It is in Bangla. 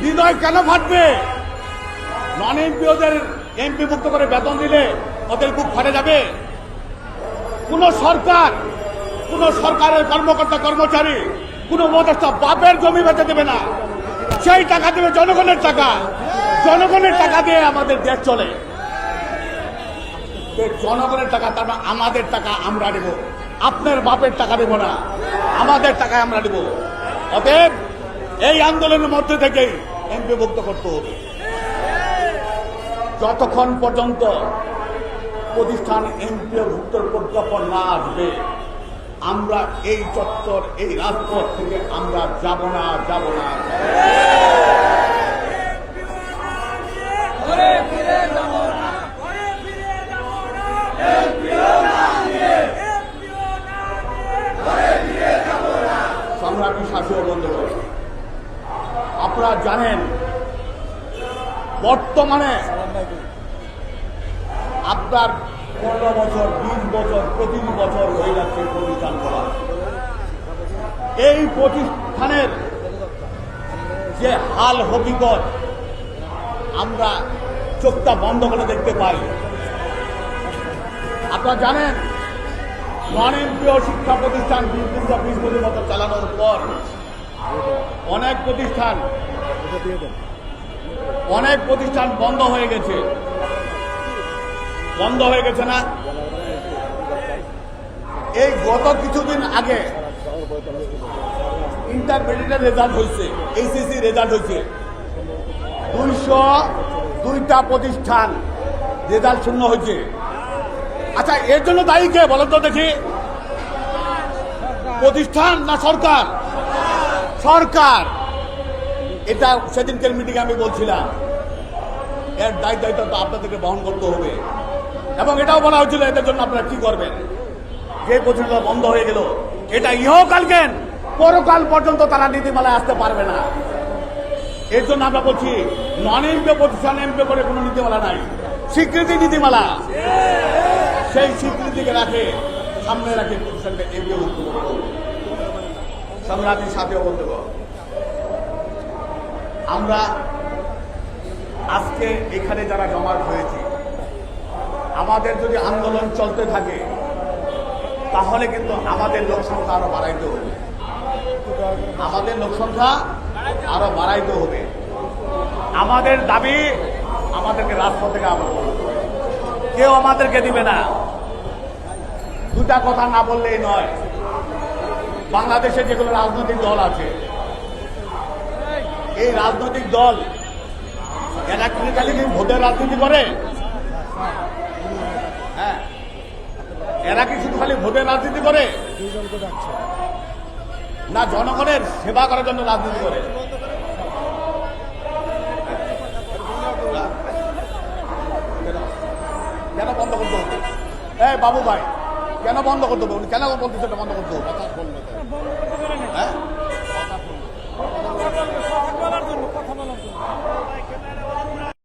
হৃদয় কেন ফাটবে? নন এমপি ওদের এমপি মুক্ত করে বেতন দিলে ওদের বুক ফাটে যাবে? কোন সরকার, কোন সরকারের কর্মকর্তা, কর্মচারী, কোন উপদেষ্টা বাপের জমি বেচে দেবে না। সেই টাকা দেবে জনগণের টাকা। জনগণের টাকা দিয়ে আমাদের দেশ চলে। জনগণের টাকা, তার মানে আমাদের টাকা আমরা দেব আপনার বাপের টাকা দেব না। আমাদের টাকা আমরা দেব অতএব এই আন্দোলনের মধ্যে থেকে এমপি মুক্ত করতে হবে। যতক্ষণ পর্যন্ত প্রতিষ্ঠান এমপি ভুক্ত প্রজ্ঞাপন না আসবে, আমরা এই চত্বর, এই রাজপথ থেকে আমরা যাব না যাব না সংগ্রামী শাসক বন্ধুগণ আপনারা জানেন, বর্তমানে আপনার পনেরো বছর, বিশ বছর প্রতিটি বছর হয়ে যাচ্ছে প্রতিষ্ঠান করা। এই প্রতিষ্ঠানের যে হাল হকিকত আমরা চোখটা বন্ধ করে দেখতে পাই। আপনারা জানেন নন শিক্ষা প্রতিষ্ঠান বিশ বছর চালানোর পর অনেক প্রতিষ্ঠান অনেক প্রতিষ্ঠান বন্ধ হয়ে গেছে। বন্ধ হয়ে গেছে না? এই গত কিছুদিন আগে ইন্টারমিডিয়েটের রেজাল্ট হয়েছে এইচএসসি রেজাল্ট হয়েছে। দুইশো দুইটা প্রতিষ্ঠান রেজাল্ট শূন্য হয়েছে। আচ্ছা এর জন্য দায়ী কে বলেন তো দেখি? প্রতিষ্ঠান না সরকার? সরকার। এটা সেদিনকের মিটিং আমি বলছিলাম। এর দায় দায়িত্ব তো আপনাদেরকে বহন করতে হবে। এবং এটাও বলা হয়েছিল এদের জন্য আপনারা কি করবেন? যে প্রতিষ্ঠানটা বন্ধ হয়ে গেল, এটা কেন পরকাল পর্যন্ত তারা নীতিমালায় আসতে পারবে না। এর জন্য আমরা বলছি নন এমপি প্রতিষ্ঠান এমপি করে কোনো নীতিমালা নাই। স্বীকৃতি নীতিমালা। সেই স্বীকৃতিকে রাখে, সামনে রাখে প্রতিষ্ঠানকে হবে। সংগ্রামী সাথে বন্ধুগণ আমরা আজকে এখানে যারা জমাট হয়েছি, আমাদের যদি আন্দোলন চলতে থাকে, তাহলে কিন্তু আমাদের লোক সংখ্যা আরও বাড়াইতে হবে। আমাদের লোক সংখ্যা আরও বাড়াইতে হবে। আমাদের দাবি আমাদেরকে রাজপথ থেকে আবার। কেউ আমাদেরকে দিবে না। দুটা কথা না বললেই নয়। বাংলাদেশে যেগুলো রাজনৈতিক দল আছে, এই রাজনৈতিক দল এরা কি খালি ভোটের রাজনীতি করে হ্যাঁ এরা কি শুধু খালি ভোটের রাজনীতি করে? না, জনগণের সেবা করার জন্য রাজনীতি করে। কেন বন্ধ করতে হবে? এই বাবু ভাই কেন বন্ধ করতে হবে? উনি কেন বলতেছে এটা বন্ধ করতে হবে?